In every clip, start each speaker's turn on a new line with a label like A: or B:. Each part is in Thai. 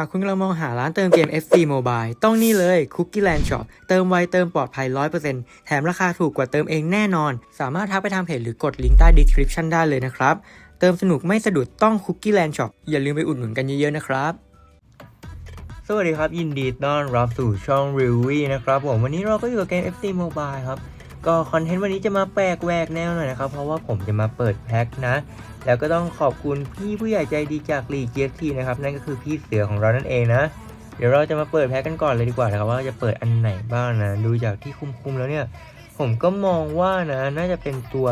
A: ากคุณกำลังมองหาร้านเติมเกม FC Mobile ต้องนี่เลย Cookie Land Shop เติมไวเติมปลอดภัย 100%แถมราคาถูกกว่าเติมเองแน่นอน สามารถทักไปทางเพจหรือกดลิงก์ใต้ description ได้เลยนะครับ เติมสนุกไม่สะดุดต้อง Cookie Land Shop อย่าลืมไปอุดหนุนกันเยอะๆนะครับสวัสดีครับ ยินดีต้อนรับสู่ช่อง r e w i นะครับผมวันนี้เราก็อยู่กับเกม FC Mobile ครับ ก็คอนเทนต์วันนี้จะมาแปลกแหวกแนวหน่อยนะครับ เพราะว่าผมจะมาเปิดแพ็คนะ แล้วก็ต้องขอบคุณพี่ผู้ใหญ่ใจดีจากลีเกียทีนะครับ นั่นก็คือพี่เสือของเรานั่นเองนะ เดี๋ยวเราจะมาเปิดแพ็คกันก่อนเลยดีกว่านะครับว่าจะเปิดอันไหนบ้างนะ ดูจากที่คุมๆแล้วเนี่ย ผมก็มองว่านะน่าจะเป็นตัว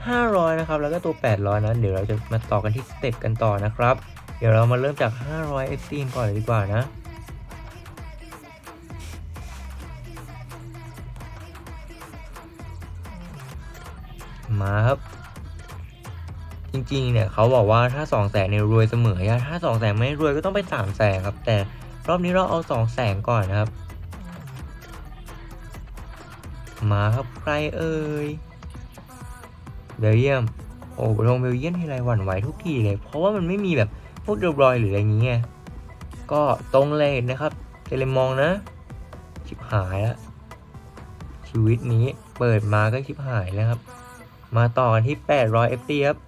A: 500 นะครับ แล้วก็ตัว 800 นะ เดี๋ยวเราจะมาต่อกันที่สเต็ปกันต่อนะครับ เดี๋ยวเรามาเริ่มจาก 500 FC ก่อนเลยดีกว่านะมาครับ จริงๆ เนี่ยเขาบอกว่าถ้าสองแสนเนี่ยรวยเสมอยถ้าสองแสนไม่รวยก็ต้องเป็นสามแสนครับ แต่รอบนี้เราเอาสองแสนก่อนนะครับ มาครับใครเอ่ยเบลเยียม โอ้ลงเบลเยียมทีไรหวั่นไหวทุกทีเลย เพราะว่ามันไม่มีแบบพวกเดบรอยหรืออะไรเงี้ยก็ตรงเลยนะครับเทเลมองนะ ชิบหายแล้วชีวิตนี้เปิดมาก็ชิบหายแล้วครับ มาต่อกันที่ 800 FT ครับ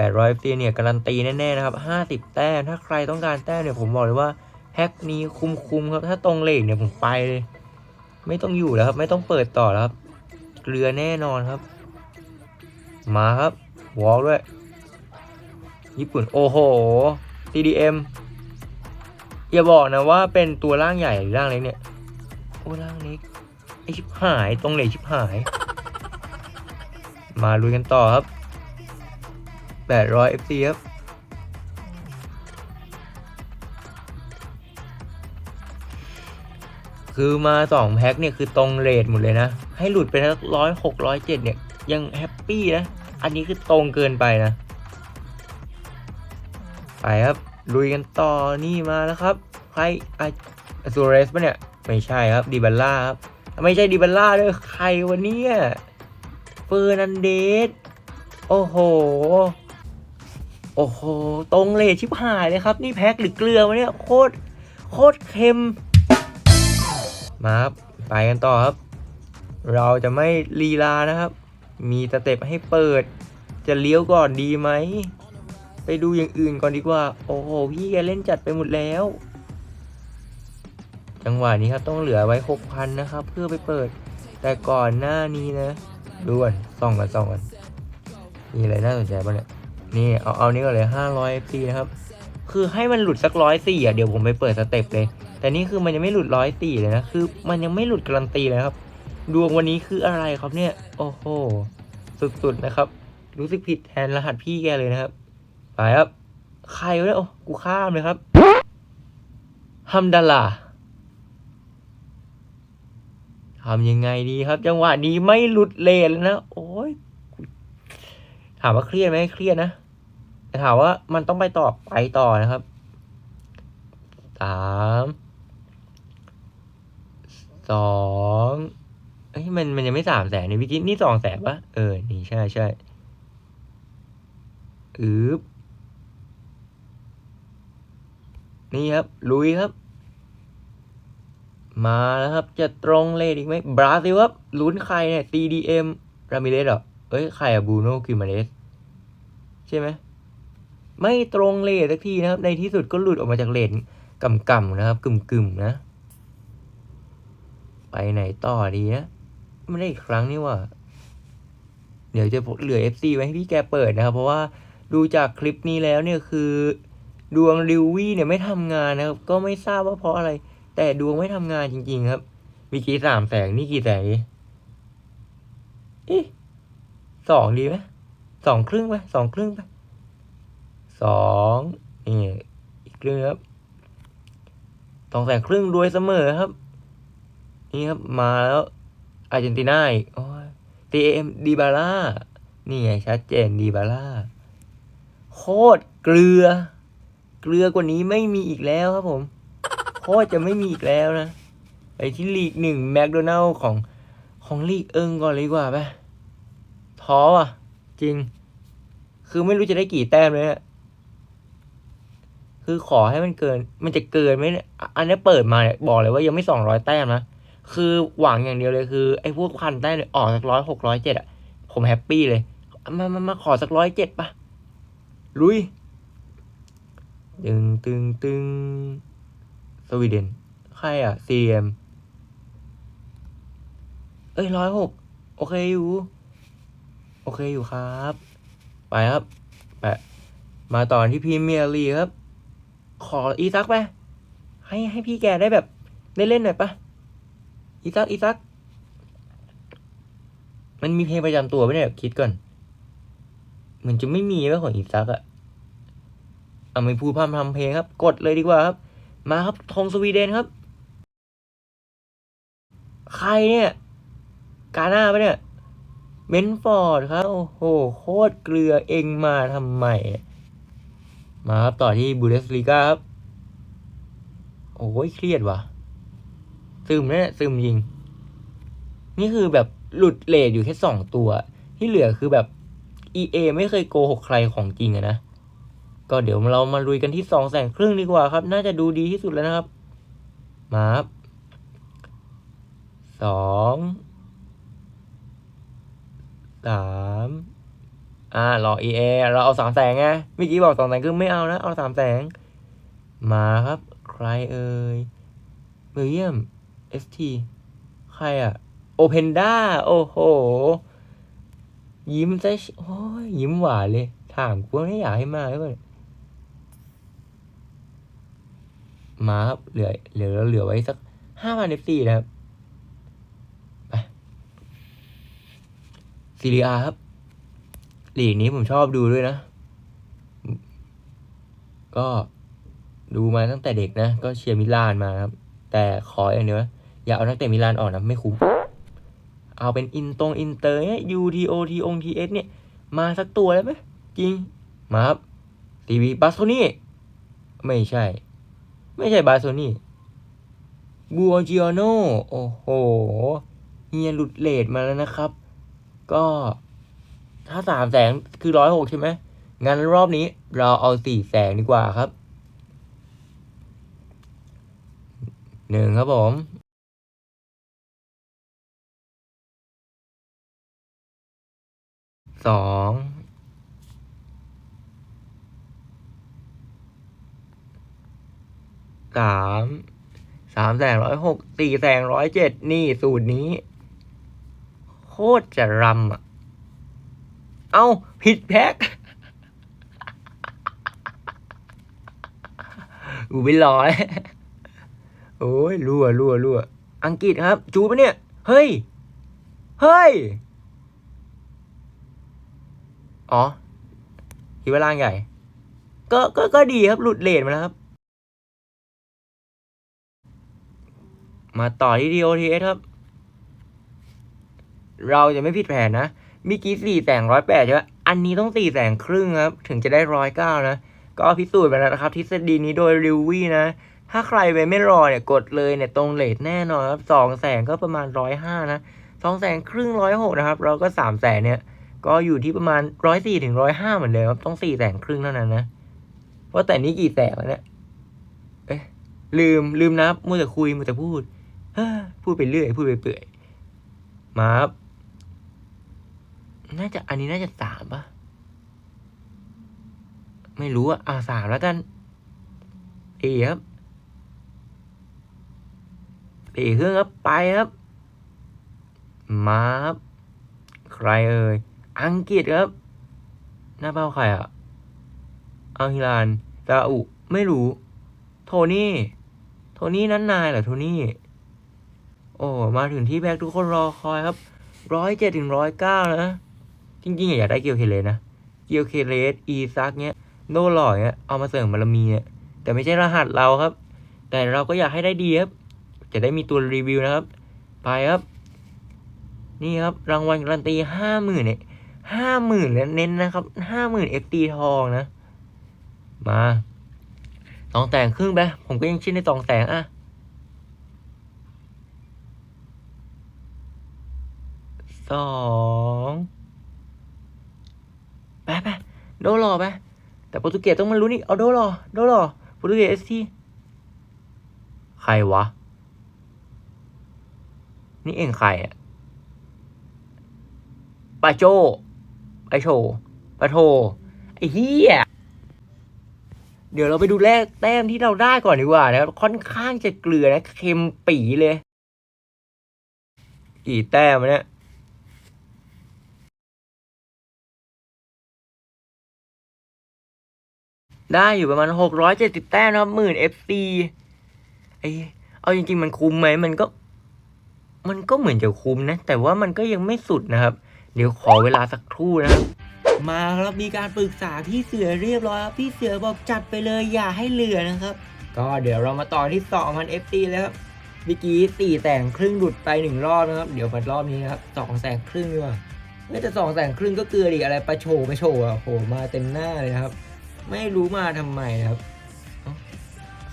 A: 800 FT เนี่ยการันตีแน่ๆนะครับ 50 แต้ม ถ้าใครต้องการแต้มเนี่ยผมบอกเลยว่าแพ็คนี้คุ้มๆครับ ถ้าตรงเลขเนี่ยผมไปเลย ไม่ต้องอยู่แล้วครับ ไม่ต้องเปิดต่อแล้วครับ เกลือแน่นอนครับ มาครับวอลด้วย ญี่ปุ่น โอ้โห TDM อย่าบอกนะว่าเป็นตัวร่างใหญ่หรือร่างเล็กเนี่ย โอ้ร่างเล็กไอชิบหายตรงเหลชิบหาย มาลุยกันต่อครับ 800 FC ครับคือมา2แพ็คเนี่ยคือตรงเรทหมดเลยนะ ให้หลุดไปสักร้อยหกร้อยเจ็ดเนี่ย ยังแฮปปี้นะ อันนี้คือตรงเกินไปนะ ไปครับ ลุยกันต่อนี่มาแล้วครับ ใครไอซูเรสปะเนี่ย ไม่ใช่ครับดิบัลล่าครับ ไม่ใช่ดิบัลล่าด้วยใครวะเนี่ยเฟอร์นันเดส โอ้โห อ้โห ตรงเลยชิบหายเลยครับ นี่แพ็คหรือเกลือวะเนี่ย โคตร โคตรเค็ม มาครับ ไปกันต่อครับ เราจะไม่ลีลานะครับ มีสเต็ปให้เปิด จะเลี้ยวก่อนดีไหม ไปดูอย่างอื่นก่อนดีกว่า โอ้โห พี่แกเล่นจัดไปหมดแล้ว จังหวะนี้ครับ ต้องเหลือไว้6,000นะครับ เพื่อไปเปิด แต่ก่อนหน้านี้นะ ดูก่อนส่องกันส่องกันมีอะไรน่าสนใจบ้างเนี่ย นี่เอาเอานี้ก่อนเลย500 FT นะครับ คือให้มันหลุดสักร้อยสี่อะเดี๋ยวผมไปเปิดสเต็ปเลย แต่นี่คือมันยังไม่หลุดร้อยสี่เลยนะคือมันยังไม่หลุดการันตีเลยครับ ดวงวันนี้คืออะไรครับเนี่ย โอ้โหสุดๆนะครับ รู้สึกผิดแทนรหัสพี่แกเลยนะครับไปครับใครวะเนี่ยโอ้กูข้ามเลยครับฮัมดาลาทำยังไงดีครับ จังหวะนี้ไม่หลุดเลนแล้วนะ โอ้ย ถามว่าเครียดไหมเครียดนะแต่ถามว่ามันต้องไปต่อไปต่อนะครับสามสองเอ้ยมันมันยังไม่สามแสนนี่พี่กิ๊นี่สองแสนปะเออ นี่ใช่ใช่อืบนี่ครับ ลุยครับ มาแล้วครับ จะตรงเลดอีกไหมบราซิลครับลุ้นใครเนี่ย CDM รามิเรสเหรอ เอ้ย ใครอะบูโนคิมาเรสใช่ไหม ไม่ตรงเลทสักทีนะครับ ในที่สุดก็หลุดออกมาจากเลนกำกำๆนะครับ กึ่มกึ่มนะ ไปไหนต่อดีนะ ไม่ได้อีกครั้งนี่ว่า เดี๋ยวจะเหลือ FC ไว้ให้พี่แกเปิดนะครับ เพราะว่าดูจากคลิปนี้แล้วเนี่ยคือ ดวงริววี่เนี่ยไม่ทำงานนะครับ ก็ไม่ทราบว่าเพราะอะไร แต่ดวงไม่ทำงานจริง ๆ ครับ มีกี่สามแสงนี่กี่แสงดีเอ๊ะ สองดีไหมสองครึ่งไหมสองครึ่งไหมสองนี่อีกครึ่งครับสองแสนครึ่งรวยเสมอครับ นี่ครับมาแล้วอาร์เจนตินาอีกโอ้ยตีเอ็มดีบาร่านี่ไงชัดเจนดีบาร่าโคตรเกลือ เกลือกว่านี้ไม่มีอีกแล้วครับผมโคตรจะไม่มีอีกแล้วนะไปที่ลีกหนึ่งแมคโดนัลล์ของของลีกเอิงก่อนเลยกว่าไหม ท้ออะ จริง คือไม่รู้จะได้กี่แต้มเลยคือคือขอให้มันเกิน มันจะเกินไหมเนี่ยอันนี้เปิดมาเนี่ยบอกเลยว่ายังไม่สองร้อยแต้มนะ คือหวังอย่างเดียวเลยคือไอ้พวกพันแต้มเนี่ยออกสักร้อยหกร้อยเจ็ดอะ ผมแฮปปี้เลย มามามาขอสักร้อยเจ็ดปะลุย ตึงตึงตึงสวีเดน ใครอะ CM เอ้ยร้อยหกโอเคอยู่ อเคอยู่ครับ ไปครับไปมาต่อที่พรีเมียร์ลีครับ ขออีซักไปให้ให้พี่แกได้แบบได้เล่นหน่อยปะอีซักอีซัก มันมีเพลงประจำตัวไหมเนี่ยคิดก่อนเหมือนจะไม่มีว่าของอีซักอะเอาไม่พูดพร่ำทำเพลงครับ กดเลยดีกว่าครับ มาครับธงสวีเดนครับ ใครเนี่ย กาหน้าปะเนี่ย เบนฟอร์ดครับ โอ้โห โคตรเกลือเองมาทำไม มาครับ ต่อที่บูเดสลีกาครับ โอ้ยเครียดว่ะ ซึมเนี่ยซึมจริง นี่คือแบบหลุดเลทอยู่แค่สองตัว ที่เหลือคือแบบ EA ไม่เคยโกหกใครของจริงอะนะ ก็เดี๋ยวเรามาลุยกันที่สองแสนครึ่งดีกว่าครับ น่าจะดูดีที่สุดแล้วนะครับ มาครับสอง สามอ่ารอ EA เราเอาสามแสงไงเมื่อกี้บอกสองแสงครึ่งไม่เอานะ เอาสามแสง มาครับ ใครเอ่ยเบลเยียม ST ใครอะโอเพนด้าโอ้โห ยิ้มซะโอ้ยยิ้มหวานเลย ถามกูไม่อยากให้มาเล่ามาครับเหลือเหลือเหลือไว้สักห้าพันเอฟซีนะครับ ไป ซีรีอาครับหลีกนี้ผมชอบดูด้วยนะ ก็ดูมาตั้งแต่เด็กนะ ก็เชียร์มิลานมาครับ แต่ขออย่างเดียวนะอย่าเอานักเตะมิลานออกนะไม่คุ้มเอาเป็นอินตรงอินเตอร์เนี่ย UTO T อทีอง TS เอสเนี่ย มาสักตัวได้ไหมจริง มาครับทีวีบาสโซนี่ไม่ใช่ ไม่ใช่บาสโซนี่บัวจิโอโนโอ้โหเฮียหลุดเลทมาแล้วนะครับ ก็ถ้าสามแสนคือร้อยหกใช่ไหมงั้นรอบนี้เราเอาสี่แสนดีกว่าครับหนึ่งครับผมสองสามสามแสนร้อยหกสี่แสนร้อยเจ็ดนี่สูตรนี้ ตรจะรำอะ เอ้าผิดแพ็คอูไปร้อย โอ้ยรั่วรั่วรั่วอังกฤษครับ จูปะเนี่ย เฮ้ย เฮ้ย อ๋อคิดว่าร่างใหญ่ ก็ก็ก็ดีครับ หลุดเลทมาแล้วครับ มาต่อที่ DOTS ครับ เราจะไม่ผิดแผนนะมื่อกี้สี่แสงร้อยแปดใช่ไหมอันนี้ต้องสี่แสงครึ่งครับ ถึงจะได้ร้อยเก้านะ ก็พิสูจน์ไปแล้วนะครับ ทฤษฎีนี้โดยริววี่นะ ถ้าใครไปไม่รอเนี่ยกดเลยเนี่ยตรงเลทแน่นอนครับสองแสนก็ประมาณร้อยห้านะสองแสนครึ่งร้อยหกนะครับ เราก็สามแสนเนี่ย ก็อยู่ที่ประมาณร้อยสี่ถึงร้อยห้าเหมือนเดิมครับต้องสี่แสนครึ่งเท่านั้นนะเพราะแต่นี้กี่แสนวะเนี่ยเอ๊ะลืมลืมนับมัวแต่คุยมัวแต่พูดพูดไปเรื่อยพูดไปเปื่อยมาครับ น่าจะอันนี้น่าจะสามปะไม่รู้อะอ่าสามแล้วกันเอครับเอเครื่องครับไปครับ มาครับ ใครเอ่ย อังกฤษครับ หน้าเป้าใครอะอังฮิลานซาอุ ไม่รู้ โทนี่ โทนี่นั้นนายเหรอโทนี่ โอ้ มาถึงที่แบกทุกคนรอคอยครับร้อยเจ็ดถึงร้อยเก้านะ จริงๆอยากได้เกียวเคเลสนะ เกียวเคเลสอีซักเนี้ยโนหล่อเนี้ยเอามาเสริมบารมีเนี่ยแต่ไม่ใช่รหัสเราครับ แต่เราก็อยากให้ได้ดีครับ จะได้มีตัวรีวิวนะครับ ไปครับ นี่ครับ รางวัลการันตีห้าหมื่นเนี่ยห้าหมื่นเน้นนะครับห้าหมื่นเอฟตีทองนะ มาสองแสงครึ่งไปผมก็ยังชินในสองแสงอะสอง โดรอไปแต่โปรตุเกสต้องมาลุ้นอีกเอาโดรอโดรอโปรตุเกสที่ใครวะ นี่เองใครอะปาโจปาโชปาโทไอ้เหี้ยเดี๋ยวเราไปดูแรกแต้มที่เราได้ก่อนดีกว่านะครับค่อนข้างจะเกลือนะเค็มปีเลย กี่แต้มเนี่ย ได้อยู่ประมาณหกร้อยเจ็ดสิบแต้มนะครับหมื่นเอฟซีไอเอาจริงๆมันคุ้มไหมมันก็ มันก็เหมือนจะคุ้มนะ แต่ว่ามันก็ยังไม่สุดนะครับ เดี๋ยวขอเวลาสักครู่นะครับมาครับมีการปรึกษาพี่เสือเรียบร้อยครับพี่เสือบอกจัดไปเลยอย่าให้เหลือนะครับ ก็เดี๋ยวเรามาต่อที่2,000 FT แล้วครับเมื่อกี้สี่แสนครึ่งหลุดไปหนึ่งรอบนะครับ เดี๋ยวมารอบนี้ครับสองแสนครึ่งดีกว่าไม่แต่สองแสนครึ่งก็เกลือดิอะไรประโชว์ประโชว์อะโหมาเต็มหน้าเลยครับ ไม่รู้มาทำไมนะครับ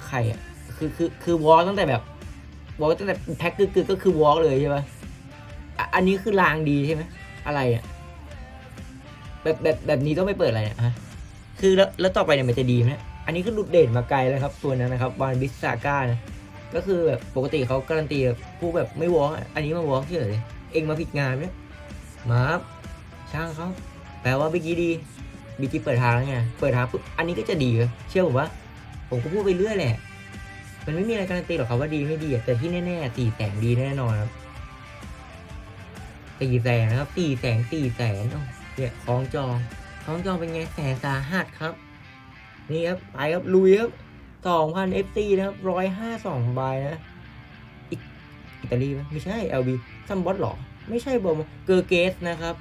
A: ใครอะคือคือคือวอลตั้งแต่แบบวอลตั้งแต่แพ็คกึกๆก็คือวอลเลยใช่ปะอะอันนี้คือลางดีใช่ไหมอะไรอะแบบแบบแบบนี้ต้องไม่เปิดอะไรเนี่ยฮะคือแล้วแล้วต่อไปเนี่ยมันจะดีไหมอันนี้คือหลุดเด่นมาไกลแล้วครับ ตัวนั้นนะครับวานบิสซาก้านะก็คือแบบปกติเขาการันตีแบบพวกแบบไม่วอล์กอันนี้มาวอล์กเฉยเลย เองมาผิดงานเนี่ยมาครับช่างเขาแปลว่าเมื่อกี้ดี เมื่อกี้เปิดทางแล้วไง เปิดทางปุ๊บ อันนี้ก็จะดีเลยเชื่อผมว่า ผมก็พูดไปเรื่อยแหละ มันไม่มีอะไรการันตีหรอกครับว่าดีไม่ดีอะแต่ที่แน่ๆสี่แสนดีแน่นอนครับสี่แสนนะครับสี่แสนสี่แสนเนี่ยคล้องจองคล้องจองเป็นไงแสนสาหัสครับ นี่ครับ ไปครับ ลุยครับสองพันเอฟซีนะครับร้อยห้าสองใบนะอิตาลีไหมไม่ใช่ LB ซัมบอสหรอ ไม่ใช่บอมเกอร์เกสนะครับ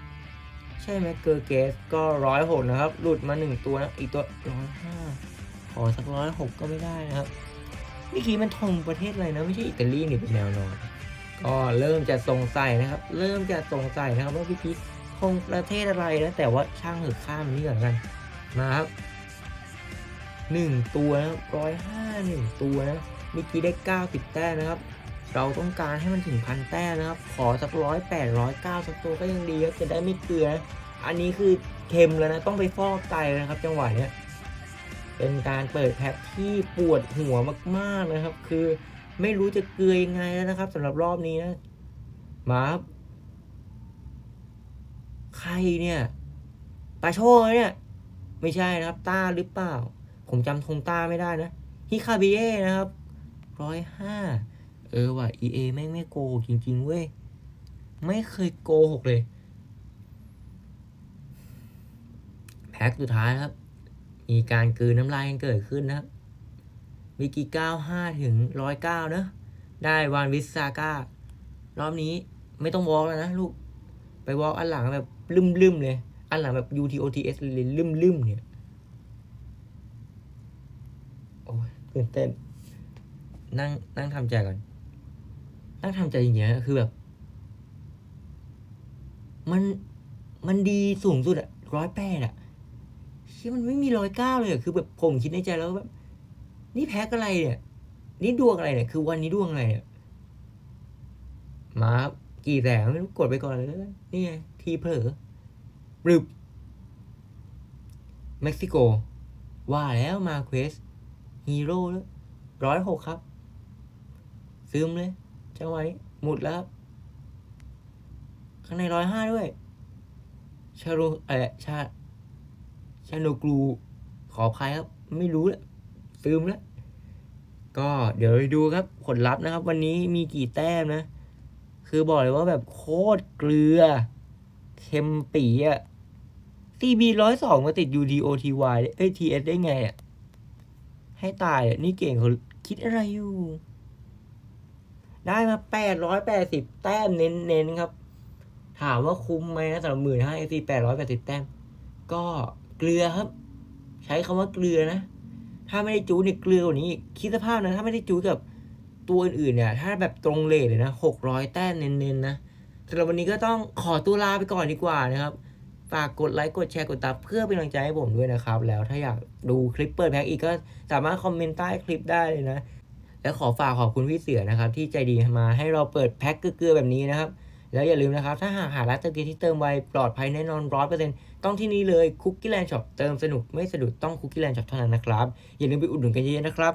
A: ใช่ไหมเกอร์เกสก็ร้อยหกนะครับ หลุดมาหนึ่งตัวนะอีกตัวร้อยห้าขอสักร้อยหกก็ไม่ได้นะครับเมื่อกี้มันทงประเทศอะไรนะ ไม่ใช่อิตาลีนี่เป็นแนวนอน ก็เริ่มจะสงสัยนะครับ เริ่มจะสงสัยนะครับว่าพี่พีทงประเทศอะไรนะแต่ว่าช่างเหอข้ามนี่ก่อนกันมาครับหนึ่งตัวนะร้อยห้าหนึ่งตัวนะเมื่อกี้ได้เก้าสิบแต้มนะครับ เราต้องการให้มันถึงพันแต้มนะครับ ขอสักร้อยแปดร้อยเก้าสักตัวก็ยังดีครับจะได้ไม่เกลือนะอันนี้คือเค็มแล้วนะต้องไปฟอกไตนะครับ จังหวะเนี้ยเป็นการเปิดแพ็คที่ปวดหัวมากๆนะครับ คือไม่รู้จะเกลือยังไงแล้วนะครับสำหรับรอบนี้นะมาครับใครเนี่ยปาโชเนี่ย ไม่ใช่นะครับต้าหรือเปล่า ผมจำทงต้าไม่ได้นะฮิคาบิเย่นะครับร้อยห้า ออว่ะ EA แม่งไม่โกหกจริง ๆ เว้ย ไม่เคยโกหกเลย แพ็คสุดท้ายครับ มีการกืนน้ำลายกันเกิดขึ้นนะครับวิกิเก้าห้าถึงร้อยเก้านะ ได้วานวิสซาก้ารอบนี้ไม่ต้องวอล์กแล้วนะลูก ไปวอล์กอันหลังแบบลืมๆเลย อันหลังแบบ UTOTS เลยลืมๆเนี่ย โอ้ยตื่นเต้นนั่งนั่งทำใจก่อน นั่งทำใจอย่างเงี้ยคือแบบ มันมันดีสูงสุดอะร้อยแปดอะเชี่ยมันไม่มีร้อยเก้าเลยอะคือแบบผมคิดในใจแล้วแบบ นี่แพ็กอะไรเนี่ย นี่ดวงอะไรเนี่ย คือวันนี้ดวงอะไรเนี่ยมาครับกี่แสนไม่รู้กดไปก่อนเลยนี่ไงทีเผลอปรึบเม็กซิโก ว่าแล้วมาเควสฮีโร่ร้อยหกครับ ซึมเลย จังหวะนี้หมุดแล้วครับ ข้างในร้อยห้าด้วย ชาโรเออชา ชาโนกรูขออภัยครับ ไม่รู้แล้วซึมแล้ว ก็เดี๋ยวไปดูครับผลลัพธ์นะครับ วันนี้มีกี่แต้มนะ คือบอกเลยว่าแบบโคตรเกลือ เค็มปีอะ CB ร้อยสองมาติด UDOTY เอ้ย TS ได้ไงอะให้ตายอะนี่เก่งเขาคิดอะไรอยู่ ได้มาแปดร้อยแปดสิบแต้มเน้นๆครับ ถามว่าคุ้มไหมนะสำหรับหมื่นห้าเอซีแปดร้อยแปดสิบแต้ม ก็เกลือครับ ใช้คำว่าเกลือนะ ถ้าไม่ได้จูเนี่ยเกลือกว่านี้อีกคิดสภาพนะ ถ้าไม่ได้จูกับตัวอื่นๆเนี่ย ถ้าแบบตรงเลทเลยนะหกร้อยแต้มเน้นๆนะสำหรับวันนี้ก็ต้องขอตัวลาไปก่อนดีกว่านะครับฝากกดไลค์กดแชร์กดติดตามเพื่อเป็นกำลังใจให้ผมด้วยนะครับ แล้วถ้าอยากดูคลิปเปิดแพ็กอีกก็สามารถคอมเมนต์ใต้คลิปได้เลยนะ และขอฝากขอบคุณพี่เสือนะครับ ที่ใจดีมาให้เราเปิดแพ็คเกลือแบบนี้นะครับ
B: แล้วอย่าลืมนะครับ ถ้าหากหาร้านเติมเกที่เติมไวปลอดภัยแน่นอนร้
A: อยเปอร์เซ็น
B: ต์ต้องที่นี่เลยคุกกี้
A: แลนด์ช็อป
B: เติมสนุกไม่สะดุดต้องคุกกี้
A: แลนด์ช็อป
B: เท่านั้นนะครับอย่าลืมไปอุดหนุนกันเยอะๆนะครับ